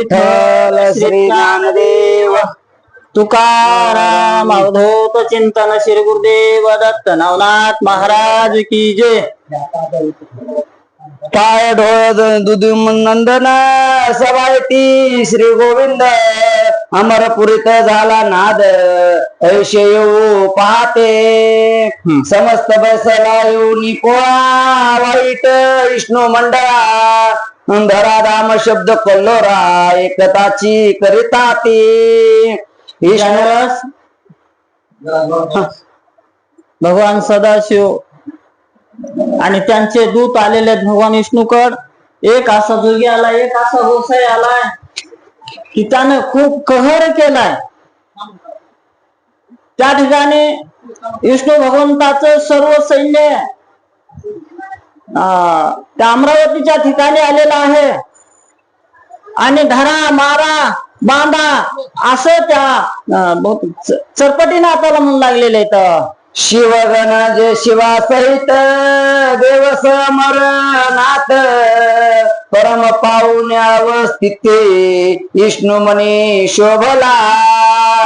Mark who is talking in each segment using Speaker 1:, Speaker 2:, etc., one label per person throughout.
Speaker 1: विठ्ठल श्री ज्ञानदेव तुकाराम अवधूत चिंतन श्री गुरुदेव दत्त नवनाथ महाराज की जय. काय ढोळ दुध नंदन सवायती श्री गोविंद. अमरपुरीत झाला नाद ऐशे येऊ पाहते. समस्त बसला येऊन कोळा वाईट विष्णू मंडळा. धरा राम शब्द कल्लोरा एकताची करिता ती भगवान सदाशिव आणि त्यांचे दूत आलेले आहेत भगवान विष्णूकड. एक असा जोगी आला एक असा गोसाई आलाय की त्यानं खूप कहर केलाय. त्या ठिकाणी विष्णू भगवंताचं सर्व सैन्य त्या अमरावतीच्या ठिकाणी आलेलं आहे. आणि धरा मारा बांधा असं त्या चरपटीनं आपल्याला म्हणू लागलेले आहेत. शिवगण जे शिवा सहित देव समरनाथ परम पाहुण्यावस्थिते विष्णू मनी शोभला.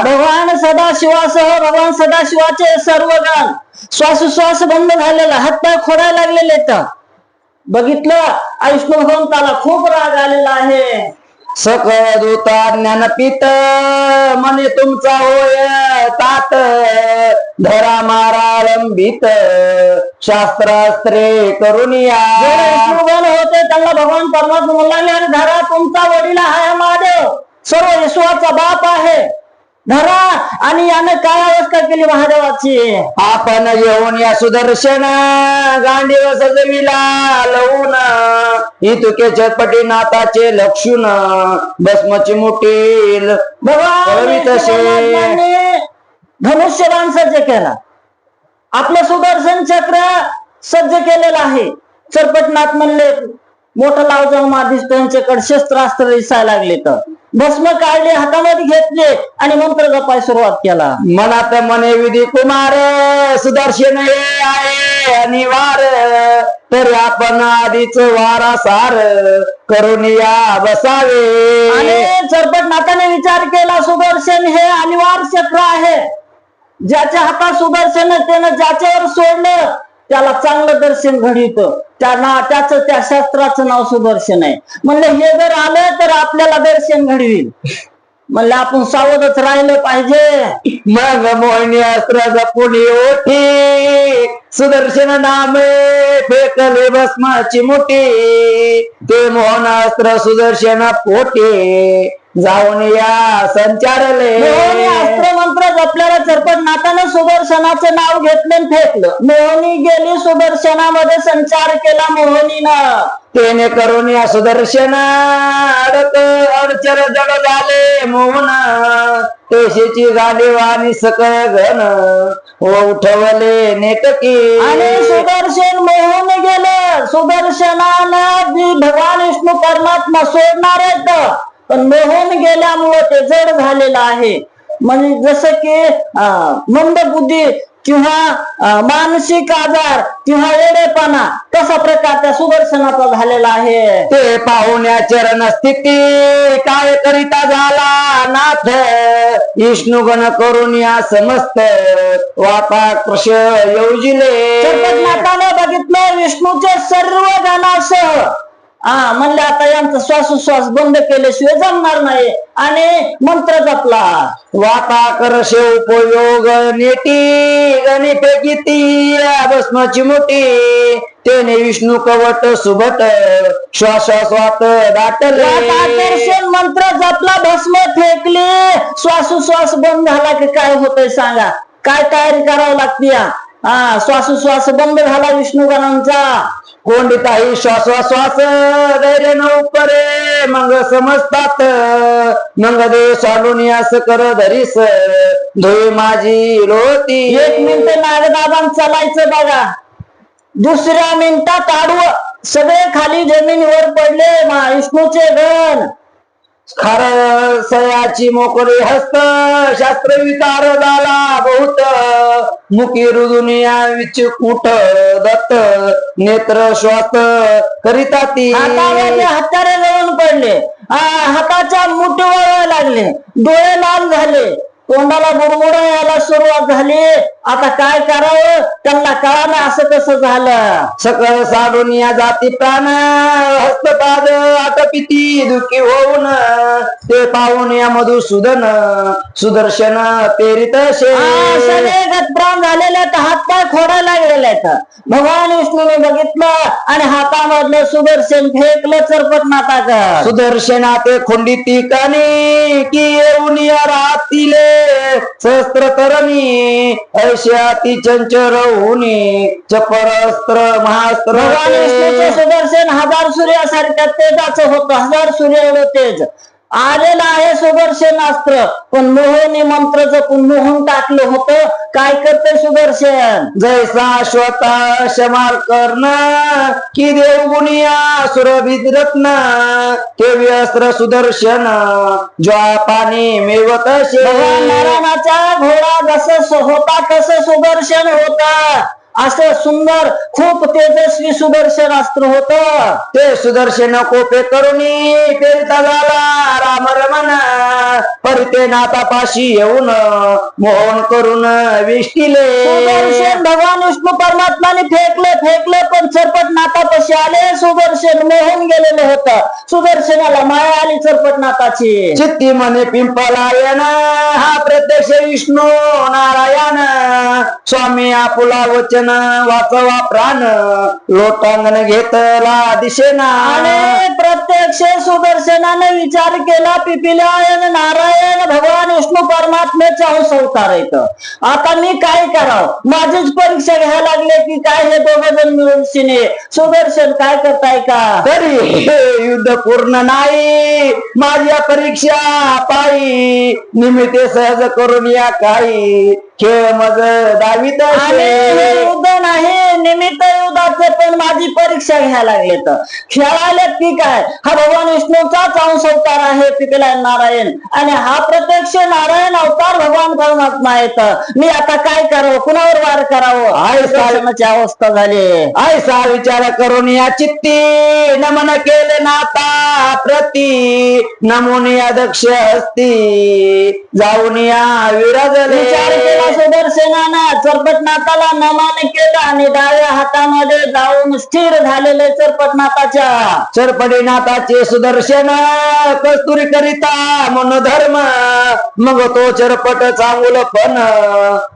Speaker 1: भगवान सदाशिवासह भगवान सदाशिवाचे सर्व गण श्वासोश्वास बंद झालेला हातपाय खोडायला लागलेले तर बघितलं आ भगवंताला खूप राग आलेला आहे. सकळ ज्ञान पित मने तुमचा होय तात धरा मारालंबित शास्त्रास्त्रे करून या. होते त्यांना भगवान परमात्मा म्हणला आणि धरा तुमचा वडील आहे महादेव. सर्व यशवाचा बाप आहे. धरा आणि यानं काय अवस्था केली महादेवाची? आपण येऊन या सुदर्शन गांडीव सजविला लवून. इतुके चटपटी नाथाचे लक्षून. भस्मची मुठील भगवान धनुष्यबाण सज्ज केला. आपलं सुदर्शन चक्र सज्ज केलेलं आहे. चरपटनाथ म्हणले मोठं लाव जाऊन आधीच त्यांच्याकडे शस्त्रास्त्र दिसायला लागले तर. भस्म काढले हातामध्ये घेतले आणि मंत्र जपाय सुरुवात केला. मनात मने विधी कुमार सुदर्शन हे आहे अनिवार. तर आपण आधीच वारासार करून या बसावे. आणि चरपटनाथाने विचार केला सुदर्शन हे अनिवार चक्र आहे. ज्याच्या हातात सुदर्शन त्यानं ज्याच्यावर सोडलं त्याला चांगलं दर्शन घडित. त्या ना त्याच त्या शास्त्राचं नाव सुदर्शन आहे. म्हणलं हे जर आलं तर आपल्याला दर्शन घडवील. म्हणलं आपण सावधच राहिलं पाहिजे. मग मोहिनी अस्त्राचा पुढे ओठी सुदर्शन नामे फेकले भस्माची मोठी. ते मोहन अस्त्र सुदर्शन पोटे. जाऊन या संचारले. अस्त्र मंत्र जपल्याला चरपट नाताने सुदर्शनाचं नाव घेतलं फेकलं. मोहनी गेली सुदर्शनामध्ये संचार केला मोहनीनं. तेने करून या सुदर्शन अडक अडचर जड झाले मोहन. तेशीची गाडी वाणी सकळ घन उठवले नेटकी. आणि सुदर्शन मोहन गेलं. सुदर्शनानं भगवान विष्णू परमात्मा सोडणार आहेत. पण मोहन गेल्यामुळे ते जड झालेलं आहे. म्हणजे जसं की अं, मंद बुद्धी किंवा मानसिक आजार किंवा वेडेपणा तसा प्रकार त्या सुदर्शनाचा झालेला आहे? ते पाहुण्या चरण स्थिती काय करिता झाला नाथ. विष्णुगण करून या समस्त वापा कृष योजिले. नाथाने बघितलं विष्णूचे सर्व गणासह हा म्हणले आता यांचा श्वासोश्वास बंद केल्याशिवाय जमणार नाही. आणि मंत्र जपला. वाता करशे उपयोग नेटी गणित किती भस्माची मोठी तेने विष्णू कवट सुभट श्वासोश्वात दाटले. दर्शन मंत्र जपला भस्म फेकली. श्वासोश्वास बंद झाला की काय होतंय सांगा? काय तयारी करावं लागते? हा श्वासोश्वास बंद झाला विष्णुगणांचा. कोंडिताही श्वासोश्वास धैर्य नौकरे मग समजतात. मग दे सोडून यास कर धरीस. धुई माझी लोती. एक मिनिट नागदाबान चालायचं बघा. दुसऱ्या मिनिटात आडव. सगळे खाली जमिनीवर पडले महाविष्णूचे गण खर सयाची मोकळी हस्त शास्त्र विकार झाला बहुत. मुखी रुजुनिया विच कुठ दत्त नेत्र श्वास करिता ती. हत्यारे जवळ पडले. हाताच्या मुठ लागले. डोळे लाल झाले. तोंडाला बुडबुड यायला सुरुवात झाली. आता काय करावं? त्यांना कळालं असं कसं झालं.
Speaker 2: सकळ साडून या जाती प्राण हस्तपाद आटपिती दुखी होऊन ते पाहून या मधुसूदन सुदर्शन पेरित
Speaker 1: सगळे गतप्राण झालेले आहेत हातपाय खोडायला लागलेले आहेत. भगवान विष्णूने बघितलं आणि हातामधलं सुदर्शन फेकलं चरपट नाताक
Speaker 2: सुदर्शना ते खोंडी ठिकाणी की येऊन या राहतीले सहस्त्र तरणी ऐशा ती चंचर होऊनी चपर अस्त्र महास्त्र
Speaker 1: भगवान विष्णूचे सुदर्शन हजार सूर्यासारख्या तेजाचं होतं. हजार सूर्य एवढं तेज. आलेलं आहे सुदर्शन अस्त्र पण मोहनी मंत्र जपून मोहन टाकलं होतं. काय करते सुदर्शन?
Speaker 2: जैसा स्वतः शमार कर्ण की देव गुणिया सुरभित रत्न ते व्यस्त्र सुदर्शन ज्वा पाणी मेवत
Speaker 1: भगवान नारायणाचा घोडा जस होता तस सुदर्शन होता. असं सुंदर खूप तेजस्वी सुदर्शन अस्त्र होत.
Speaker 2: ते सुदर्शन कोपे करुणी पेरिता झाला. राम रमण परिते नातापाशी येऊन मोहन करून विष्टिले.
Speaker 1: सुदर्शन भगवान विष्णू परमात्माने फेकले फेकले पण चरपट नातापाशी आले. सुदर्शन मोहून गेलेलं होतं. सुदर्शनाला माया आली चरपट नाताची.
Speaker 2: चित्ती म्हणे पिंपलायन हा प्रत्यक्ष विष्णू नारायण. स्वामी आपुला वचन वाचवा प्राण. लोटांगण घेतला दिशेना.
Speaker 1: आणि प्रत्यक्ष सुदर्शनाने विचार केला पिपिलायन नारायण भगवान विष्णू परमात्म्याचा अवतार येत आता मी काय करावं? माझीच परीक्षा घ्यायला लागले की काय हे दोघ जण मिळून सिने? सुदर्शन काय करताय का?
Speaker 2: तरी हे युद्ध पूर्ण नाही. माझ्या परीक्षा पायी. निमित्ते सहज करून या काही. खेळ मग दावीत
Speaker 1: आणि हे युद्ध नाही निमित्त युद्धाचे पण माझी परीक्षा घ्यायला लागले तर. खेळायला की काय? हा भगवान विष्णूचाच अंश अवतार आहे पिपिलायन नारायण. आणि हा प्रत्यक्ष नारायण अवतार भगवान परमात्मा येत मी आता काय करावं? कुणावर वार करावं?
Speaker 2: आहे साहेब.
Speaker 1: सुदर्शनाची अवस्था झाली.
Speaker 2: ऐसा विचार करून या चित्ती. नमन केले नाता प्रती. नमून या दक्ष हस्ती जाऊन या विराजले.
Speaker 1: विचार केला सुदर्शनानं चरपटनाथाला नमान केलं आणि डाव्या हातामध्ये जाऊन स्थिर झालेले चरपटनाथाच्या
Speaker 2: चरपडी नाथाचे सुदर्शन कस्तुरी करिता मनोधर्म मग तो चरपट चांगुल पण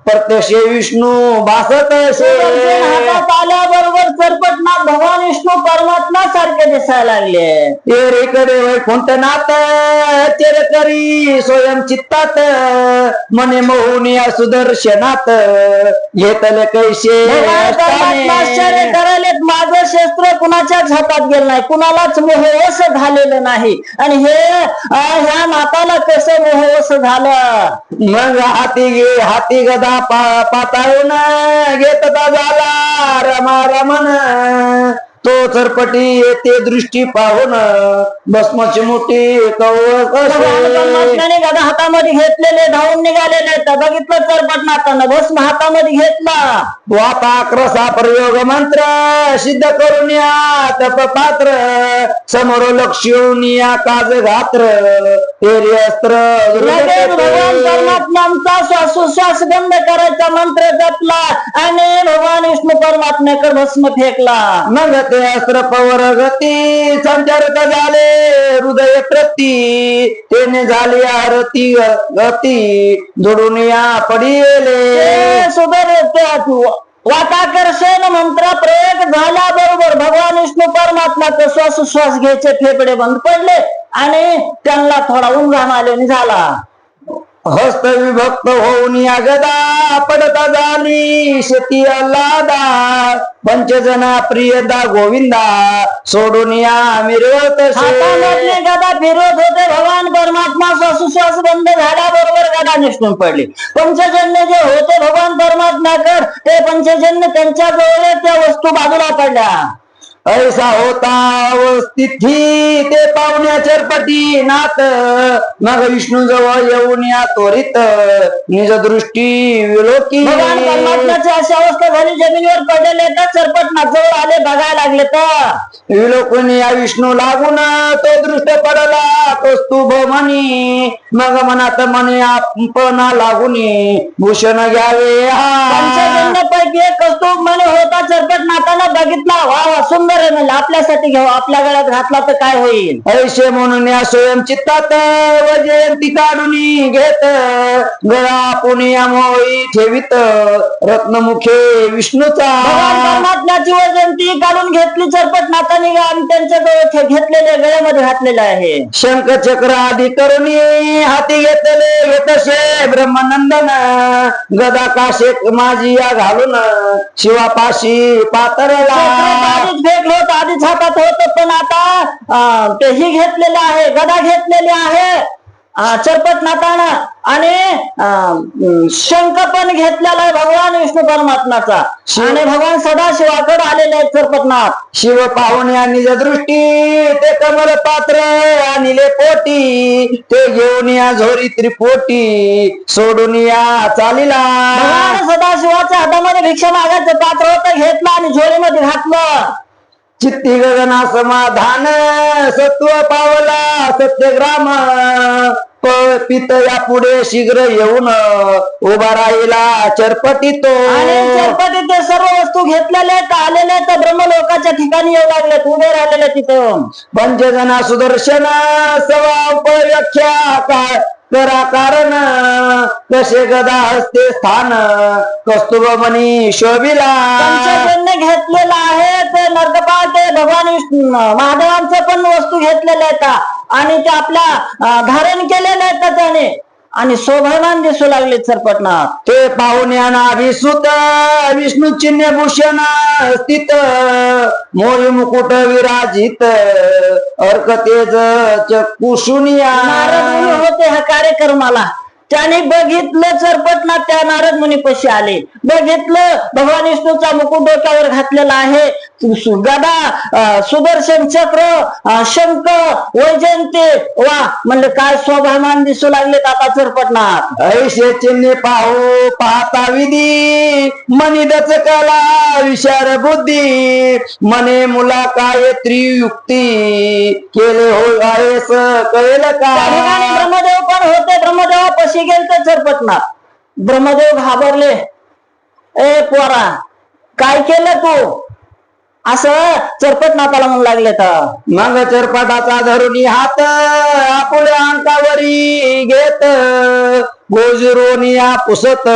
Speaker 2: प्रत्यक्ष विष्णू भासत
Speaker 1: सुदर्शन हातात आल्याबरोबर चरपटनाथ भगवान विष्णू परमात्मा सारखे दिसायला लागले.
Speaker 2: एरेकडे वैकुंठ नाथ चेर करी स्वयं चित्तात. मने मोहून या सुदर्शनात घेतले कैसे.
Speaker 1: करायलेत माझं शस्त्र कुणाच्याच हातात गेलं नाही. कुणालाच मोहवश झालेलं नाही. आणि हे ह्या नाताला कसं मोहवश झालं?
Speaker 2: मग हाती गे हाती गदा पा पाताळून घेतता झाला रमा रमण तो चरपटी येते दृष्टी पाहून. भस्मची मोठी
Speaker 1: गदा हातामध्ये घेतलेले धावून निघालेले. तर बघितलं चरपटनाथानं भस्म हातामध्ये घेतला.
Speaker 2: वाता क्रसा प्रयोग मंत्र सिद्ध करून या. तप पात्र समोर लक्ष येऊन या काज घात्र
Speaker 1: भगवान परमात्मांचा श्वासोश्वास बंद करायचा मंत्र जपला आणि भगवान विष्णू परमात्म्याकडे भस्म फेकला.
Speaker 2: मग ते अस्त्र पवर गती संचारक झाले. हृदय प्रती तेने झाली आरती गती. जोडून या पडिले.
Speaker 1: सुधर ते वाताकर्षण मंत्र प्रयोग झाल्याबरोबर भगवान विष्णू परमात्माचे श्वासोश्वास घ्यायचे फेफडे बंद पडले आणि त्यांना थोडा उंगाम आले झाला.
Speaker 2: हस्त विभक्त होऊन या गदा पडता झाली. शेती अल्लादा. पंचजना प्रियदा गोविंदा. सोडून या मिरवत
Speaker 1: गदा फिरवत होते. भगवान परमात्मा श्वासोश्वास बंद झाल्याबरोबर गदा निष्ठून पडली. पंचजन्य जे होते भगवान परमात्मा कर ते पंचजन्य त्यांच्या जवळ त्या वस्तू बाजूला पडल्या.
Speaker 2: ऐसा होता अवस्थिती ते पाहुण्या चरपटी नात. मग विष्णू जवळ येऊन या त्वरित. निज दृष्टी विलोकी.
Speaker 1: भगवान परमात्म्याची अशी अवस्था झाली जमिनीवर पडलेले तर चरपट जवळ आले बघायला लागले तर.
Speaker 2: विलोकून या विष्णू लागून तो दृष्ट पडला तो स्तुभ म्हणी. मग मनात म्हणे आपणा लागून भूषण घ्यावे हा.
Speaker 1: पंचजन्यापैकी एक कौस्तुभ म्हणे होता चरपट नाताना बघितला. वा वा सुंदर. म्हणजे आपल्यासाठी घेऊ आपल्या गळ्यात घातला तर काय होईल?
Speaker 2: ऐशे म्हणून या स्वयं चित्तात व जयंती काढून घेत गळा पुण्या मोळी ठेवीत रत्नमुखे विष्णूचा.
Speaker 1: परमात्म्याची वजंती काढून घेतली चरपट नातानी आणि त्यांच्या जवळ घेतलेल्या गळ्यामध्ये घातलेलं आहे.
Speaker 2: शंख चक्र आदी करुणी हाती घेतले घेतशे ब्रह्मानंदन. गदा काशे माझी या घालून शिवापाशी पातरला
Speaker 1: आधीच होतं आधीच हातात होत पण आता अं, ते ही घेतलेलं आहे गदा घेतलेली आहे. चरपट नातानं आणि शंख पण घेतलेला आहे भगवान विष्णू परमात्माचा. आणि भगवान सदाशिवाकडे आलेले आहेत चरपटनाथ
Speaker 2: शिव पाहुण्या निज दृष्टी ते कमल पात्र आणले पोटी ते घेऊन या झोरी त्रिपोटी सोडून या चालिला.
Speaker 1: भगवान सदाशिवाच्या हातामध्ये भिक्षा मागायचं पात्र होतं घेतलं आणि झोळीमध्ये घातलं.
Speaker 2: चित्ती गगना समाधान सत्व पावला सत्यग्राम. पित या पुढे शीघ्र येऊन उभा राहिला चरपटी तो
Speaker 1: चरपटी ते सर्व वस्तू घेतलेले आहेत आलेले आहेत ब्रह्मलोकाच्या ठिकाणी येऊ लागलेत उभे राहिलेले तिथं
Speaker 2: पंचजना सुदर्शन सवा व्याख्या का करा कारण कसे गदा हस्ते स्थान कस्तुभ शोभिला.
Speaker 1: घेतलेलं आहे ते नर्दपाळ ते भगवान विष्णू महादेवांचं पण वस्तू घेतलेल्या आहेत आणि ते आपल्या धारण केलेल्या आहेत त्याने? आणि शोभमान दिसू लागले सरपटनाथ.
Speaker 2: ते पाहुण्यांना विसुत विष्णू चिन्ह भूषण स्थित मोरी मुकुट विराजित अर्क तेज कुशुनिया
Speaker 1: होते ह्या कार्यक्रमाला. त्याने बघितलं चरपटनाथ त्या नारद मुनी पशी आले. बघितलं भगवान विष्णूचा मुकुट डोक्यावर घातलेला आहे. गदा सुदर्शन चक्र शंख वैजयंती वा म्हणलं काय स्वभामान दिसू लागलेत आता चरपटनाथ
Speaker 2: ऐशे चिन्हे पाहू पाहता विधी. मनी कला विचार बुद्धी. मने मुला काय त्रियुक्ती. केले हो आहेस कळेल का?
Speaker 1: पण होते ब्रह्मदेवापाशी गेलते चरपटनाथ ब्रह्मदेव घाबरले. ए पोरा काय केलं तू? असं चरपटनाथाला म्हणू लागले तर.
Speaker 2: मग चरपटाचा धरुणी हात आपुल्या अंकावरी घेत गोजुरोनिया पुसत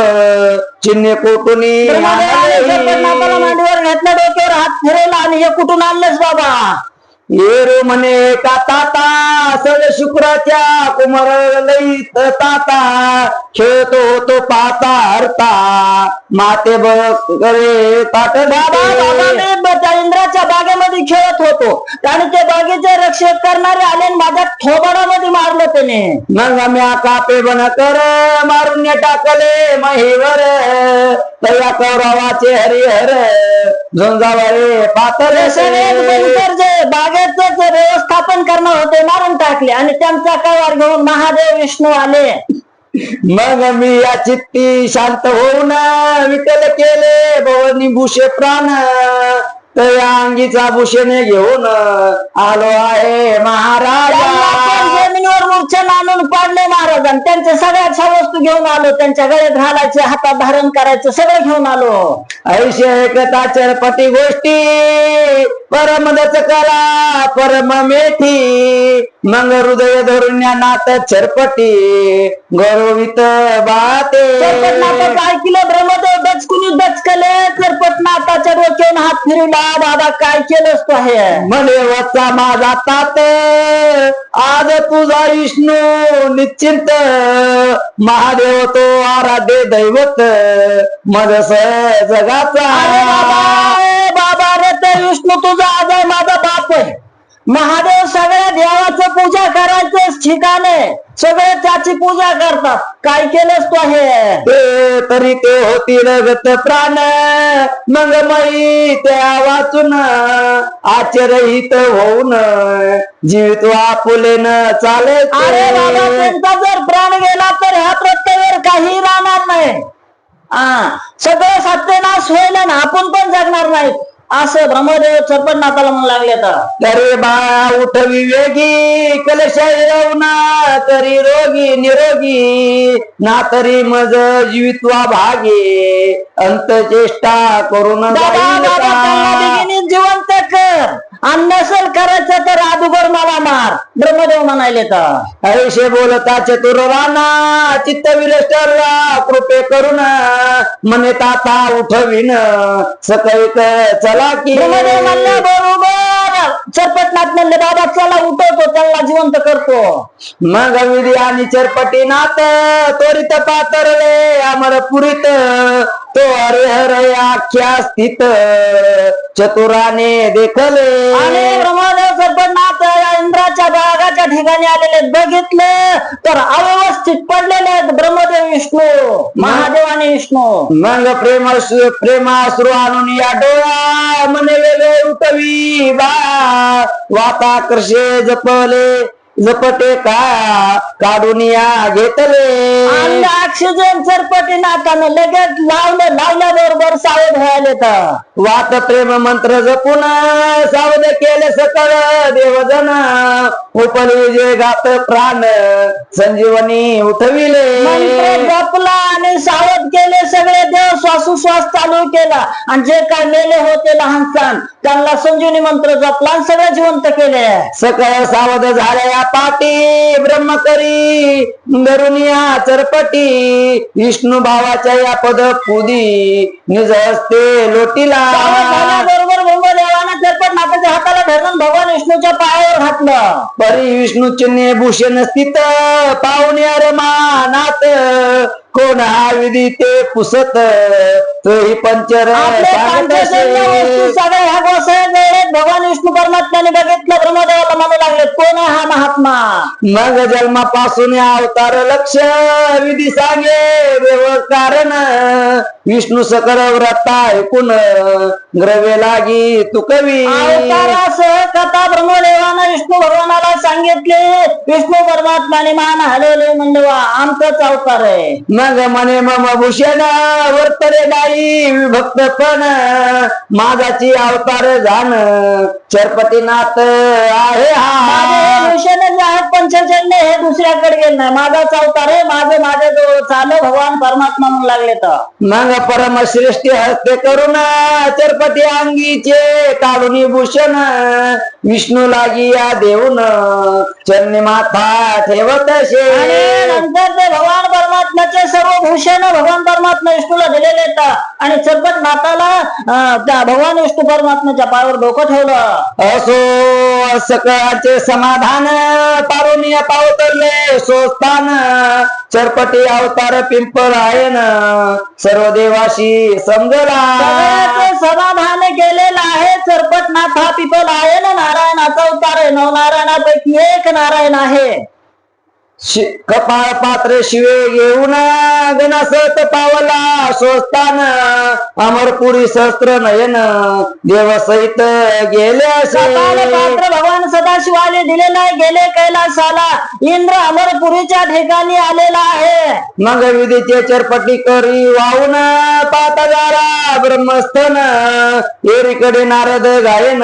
Speaker 2: चिन्हे कोटुनी
Speaker 1: मांडीवर घेतलं डोक्यावर हात फिरवला आणि हे कुठून आणलंस बाबा?
Speaker 2: येरो म्हणे का ताता सळ शुक्राच्या कुमार लईत ताता खेळतो होतो पाता हरता माते ताट
Speaker 1: बाबा बाबा मी बागेमध्ये खेळत होतो. आणि ते बागेचे रक्षक करणारे आले आणि माझ्या थोबाडामध्ये मारलं त्याने.
Speaker 2: मग म्या कापे बन कर मारून टाकले महीवर. तया कौरवाचे हरिहर झुंजावरे पातळ
Speaker 1: जे बागेचं जे व्यवस्थापन करणार होते मारून टाकले. आणि त्यांचा कवार घेऊन महादेव विष्णू आले.
Speaker 2: मग मी या चित्ती शांत होऊन विकल केले भवनी भूषे प्राण. तया अंगीचा भूषेने घेऊन आलो आहे महाराजा.
Speaker 1: जमिनीवर मूर्छन आणून पाडले महाराज. आणि त्यांच्या सगळ्याच्या वस्तू घेऊन आलो. त्यांच्या गळ्यात घालायचे हातात धारण करायचं सगळं घेऊन आलो.
Speaker 2: ऐशे एकता चरपटी गोष्टी. परमदच कला परम मेथी मंग हृदय धरून या नात चरपटी गौरवित बाते.
Speaker 1: चरपटनाथाचं ऐकलं ब्रह्मदेव दचकुनी दचकले चरपटनाथाच्या डोक्यावर हात फिरवला दादा काय केलंस तो हे?
Speaker 2: म्हणे वचा माझा तात. आज तुझ विष्णू निश्चिंत. महादेव तो आराध्य दैवत. मजस जगाचा.
Speaker 1: बाबा! रे ते विष्णू तुझा आज माझा बाप आहे. महादेव सगळ्या देवाचं पूजा करायचं ठिकाण आहे. सगळे त्याची पूजा करतात. काय केलंस तू हे?
Speaker 2: ते तरी ते होतील गत प्राण. मग मई त्या वाचून आचरहित होऊन जीवित आपुलेन चाले
Speaker 1: अरे बाबा त्यांचा जर प्राण गेला तर ह्या प्रत्येवर काही राहणार नाही. सगळं सत्यनाश होईल आणि आपण पण जगणार नाहीत. असं ब्रह्मदेव चरपटनाथाला म्हणू लागले तर
Speaker 2: तरी बाळा उठ विवेगी कलश येऊन तरी रोगी निरोगी ना तरी मज जीवित्वा भागे अंत चेष्टा करून
Speaker 1: बाबा
Speaker 2: जाईल
Speaker 1: बाबा त्यांना
Speaker 2: का?
Speaker 1: बिगिनी जिवंत कर नसेल करायचं तर अदुगर मला मार. ब्रह्मदेव म्हणाले तर.
Speaker 2: ऐशे बोलता चतुर राणा चित्त विरष्टरला कृपे करून मने ताता उठविन. सकैत चला की.
Speaker 1: ब्रह्मदेव म्हणले बरोबर. चरपटनाथ म्हणले बाबा चला उठवतो त्यांना जिवंत करतो.
Speaker 2: मग विधी आणि चरपटी नाथ त्वरित पातरले अमर पुरीत. तो हरिहर आख्या स्थित. चतुराने देखले.
Speaker 1: आणि ब्रह्मदेव चरपटनाथ या इंद्राच्या बागाच्या ठिकाणी आलेले. बघितलं तर अव्यवस्थित पडलेले आहेत ब्रह्मदेव विष्णू महादेव आणि विष्णू.
Speaker 2: मग प्रेम प्रेमाश्रू आणून या डोळा मने वेगळे उठवी. बा वाताकर्षे जपले. जपटे का काढून या घेतले.
Speaker 1: आणि ऑक्सिजन चरपटी नाकानं लगेच लावलं लावल्याबरोबर सावध व्हायला तर.
Speaker 2: वात प्रेम मंत्र जपून सावध केले सकळ देवजन. उपली जे गात प्राण संजीवनी उठविले.
Speaker 1: मंत्र जपला आणि सावध केले सगळे देव श्वासोश्वास चालू केला. आणि जे काय मेले होते लहान सण त्यांना संजीवनी मंत्र जपला आणि सगळे जिवंत केले.
Speaker 2: सकळ सावध झाल्या पाटी ब्रह्मकरी धरुनिया चरपटी विष्णू भावाच्या या पद पुदी निज हस्ते लोटीला.
Speaker 1: झाल्याबरोबर ब्रह्मदेवानं चरपट नाकाच्या हाताला धरून भगवान विष्णूच्या पायावर घातलं.
Speaker 2: परी विष्णू चिन्हे भूषण स्थित पाहुणे रमानात कोण हा विधी ते पुसत तोही पंचर
Speaker 1: भगवान परमात्म्याने बघितलं ब्रह्मदेवाला म्हणू लागले कोण आहे हा महात्मा?
Speaker 2: मग जन्मापासून अवतार लक्ष विधी सांगे देव कारण. विष्णू सकल व्रता ऐकून ग्रवे लागी तू कवी
Speaker 1: अवतारासह कथा ब्रह्मदेवानं विष्णू भगवानाला सांगितले. विष्णू परमात्माने मान हलवले म्हणले वा आमचाच अवतार आहे.
Speaker 2: मग म्हणे मम भूषण वर्तरे दाई विभक्त पण. माझाची अवतार जाण चरपतीनाथ आहे
Speaker 1: माझे हे पंचजन्य हे दुसऱ्याकडे गेले नाही. माझाच अवतार आहे माझे माझ्या जवळ चालू भगवान परमात्मा म्हणू लागले तर.
Speaker 2: मग परमश्रेष्ठी हस्ते करून चरपती अंगीचे काढून भूषण विष्णू लागी या देऊन चरणी माथा ठेवत शे
Speaker 1: नंतर ते भगवान परमात्म्याचे सर्व भूषण भगवान परमात्मा विष्णूला दिलेले आहेत. आणि चरपट नाताला अं, त्या भगवान विष्णू परमात्म्याच्या पायावर डोकं ठेवलं.
Speaker 2: असो सकळाचे समाधान पारुनिय पावतरले सोस्थान चरपटी अवतार पिंपळ आहे न सर्व देवाशी समजला.
Speaker 1: समाधान केलेलं आहे. चरपट नाथ हा पिपल आहे ना नारायणाचा अवतार आहे. नवनारायणापैकी एक नारायण आहे.
Speaker 2: कपाळ पात्र शिवे घेऊन गणसत पावला स्वस्तान अमरपुरी सहस्त्र नयन देवसहित गेल्याशे
Speaker 1: कपाल पात्र भगवान सदाशिवाले दिलेला आहे गेले कैलासाला. इंद्र अमरपुरीच्या ठिकाणी आलेला आहे.
Speaker 2: मग विधीचे चरपटी करी वाहून पाता जारा ब्रह्मस्थन. एरीकडे नारद गायन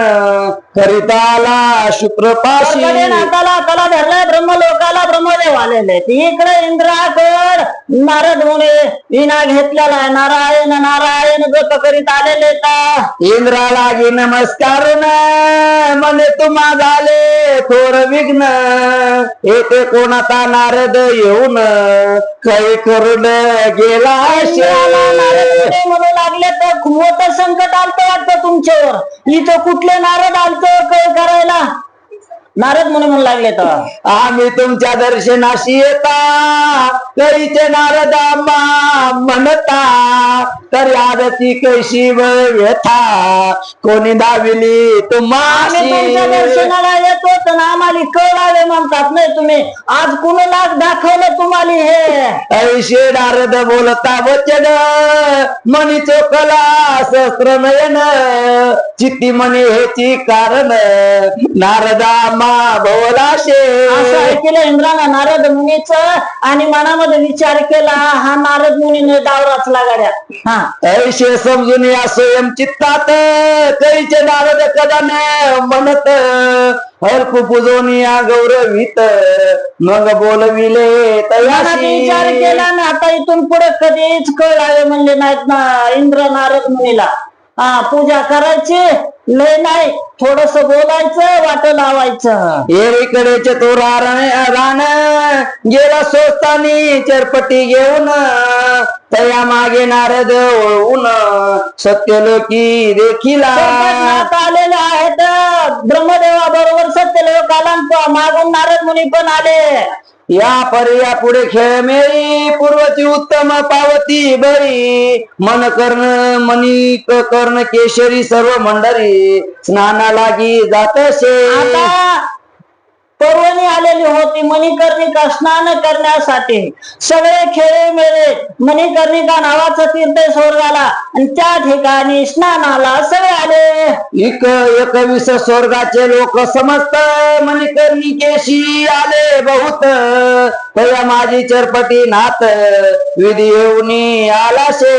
Speaker 2: करिताला शुक्रपाशी
Speaker 1: नाकाला कला धरलाय ब्रह्मलोकाला ब्रह्मदेव आहेत. इकडे इंद्राकड नारद मुने विना घेतलेला आहे नारायण नारायण जप करीत आलेले आहेत.
Speaker 2: इंद्रा लागी नमस्कार मने तुम्हा झाले थोर विघ्न येथे कोणाचा नारद येऊन काही करून गेला
Speaker 1: इंद्राला नारद
Speaker 2: शे.
Speaker 1: मुनी म्हणू लागले तर मोठं संकट आलतं वाटतं तुमच्यावर इथं कुठले नारद आलतं काय करायला नारद मुनी म्हणू लागले तर.
Speaker 2: आम्ही तुमच्या दर्शनाशी येता. करीचे नारदामा म्हणता. तर आरती कैशी व्यथा? कोणी दाविली
Speaker 1: आम्ही
Speaker 2: तुम्हाला
Speaker 1: दर्शनाला येतो तर आम्हाला कळावे म्हणतात नाही तुम्ही. आज कुणाला दाखवलं तुम्हाला हे?
Speaker 2: ऐशे नारद बोलता वचन. मणी चोकला सहस्त्र नयन. चित्ती म्हणे हेची कारण. नारदामा भवलाशे
Speaker 1: असं ऐकलं इंद्रानं नारद मुनीच आणि मनामध्ये विचार केला हा नारद मुनीने डाव रचला गाड्या हा.
Speaker 2: ऐशे समजून या स्वयं चित्तात कैचे नारद कदा न म्हणत अल्प पुजोनिया गौरवित मग बोलविले
Speaker 1: विचार केला ना आता इथून पुढे कधीच कळावे म्हणले नाहीत ना इंद्र नारद मुनीला. हा पूजा करायची. लय नाही थोडस बोलायचं वाट लावायचं.
Speaker 2: एकीकडेचे तो राण रान गेला स्वस्तानी चरपटी घेऊन. तया मागे नारद ओळून सत्यलोकी देखिला.
Speaker 1: आलेले आहेत. ब्रह्मदेवा बरोबर सत्य लोकाला मागून नारद मुनी पण आले.
Speaker 2: या पर्या पुढे खेळ मेळी पूर्वची उत्तम पावती बरी मन कर्ण मनी कर्ण केशरी सर्व मंडळी स्नाना लागी जातसे.
Speaker 1: आता पर्वणी आलेली होती. मणिकर्णिका स्नान करण्यासाठी. सगळे खेळे मेळे मणिकर्णिका नावाचं तीर्थ आहे स्वर्गाला आणि त्या ठिकाणी स्नानाला सगळे आले.
Speaker 2: एक एकवीस स्वर्गाचे लोक समस्त मणिकर्णिकेशी आले. बहुत तया माझी चरपटी नाथ विधी येऊनी आलाशे.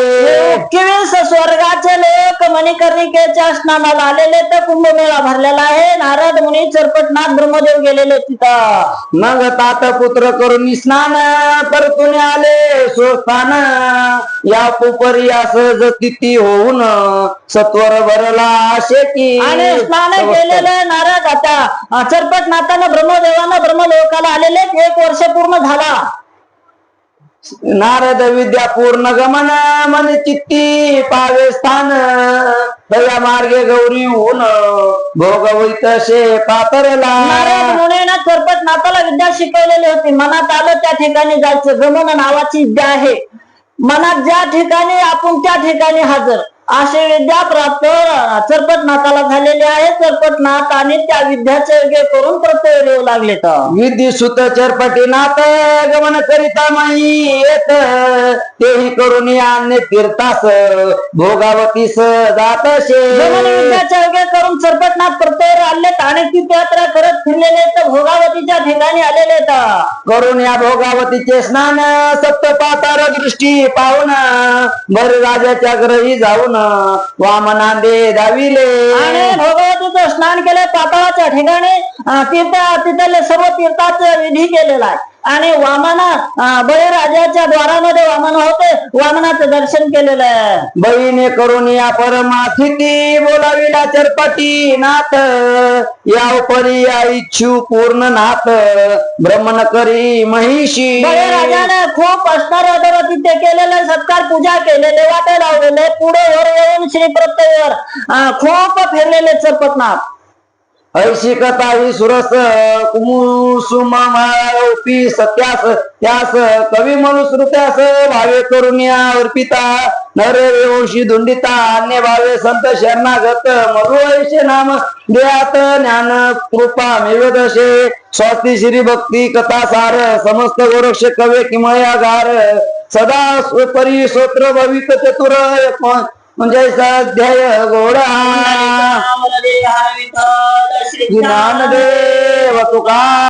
Speaker 1: एकवीस स्वर्गाचे लोक मणिकर्णिकेच्या स्नानाला आलेले. तर कुंभमेळा भरलेला आहे. नारद मुनी चरपटनाथ ब्रह्मदेव गेलेले तिथं.
Speaker 2: मग तात पुत्र करून स्नान परतून आले स्वस्थान. या पुपरी असं तिथी होऊन सत्वर भरला शेती.
Speaker 1: आणि स्नान केलेले नारद आता. चरपटनाथानं ब्रह्मदेवानं ब्रह्मलोकाला आलेले एक वर्ष पूर्ण झाला.
Speaker 2: नारद विद्या पूर्ण गमन मन चित्ती पावे स्थान. दया मार्गे गौरी होऊन भोगवित शे पातरला.
Speaker 1: नारद मुनीनं चरपटनाथाला विद्या शिकवलेली होती. मनात आलं त्या ठिकाणी जायचं. गमन नावाची विद्या आहे. मनात ज्या ठिकाणी आपण त्या ठिकाणी हजर. अशी विद्या प्राप्त चरपटनाथाला झालेली आहे. चरपटनाथ आणि त्या विद्याचे योग्य करून प्रत्यय येऊ लागले तर
Speaker 2: विधी सुत चरपटी नाथ गमन करिता माई येत. तेही करून अन्य तीर्थास भोगावतीस
Speaker 1: गमन विद्याच्या योग्य करून चरपटनाथ प्रत्यय आलेत आणि तीर्थयात्रा करत फिरलेले तर भोगावतीच्या ठिकाणी आलेले तर
Speaker 2: करून या भोगावतीचे स्नान सप्त पातार दृष्टी पाहून भर राजाच्या ग्रही जाऊन वामनांदे दाविले.
Speaker 1: आणि भगवतीचं स्नान केलं पाताळाच्या ठिकाणी तीर्थ तिथले सर्व तीर्थाचे विधी केलेला आहे. आणि वामना बळीराजाच्या द्वारामध्ये वामन होते. वामनाचं दर्शन केलेलं आहे.
Speaker 2: बहिणी करून या परमाथिती बोलाविला चरपटी नाथ. या उपरी या इच्छू पूर्ण नाथ. ब्रह्मन करी महिषी.
Speaker 1: बळीराजाने खूप असणार तिथे केलेले सत्कार पूजा केलेले वाटे लावलेले पुढे वर येऊन श्री प्रत्येवर अं, खूप फिरलेले चरपटनाथ
Speaker 2: ऐशिकताई कथा सुरस कुमुसुमी सत्यास त्यास कवी मनुश्रुत्यास भावे करुण्या अर्पिता. नर वंशी धुंडिता अन्य भावे संत शरणागत मरु ऐशे नाम देयात ज्ञान कृपा मिळवदशे स्वास्ती श्री भक्ती कथा सार समस्त गोरक्ष कवे किमया गार सदा परी स्तोत्र भवित चतुर म्हणजे अध्याय गोडा
Speaker 1: श्री
Speaker 2: ज्ञानदेव तुका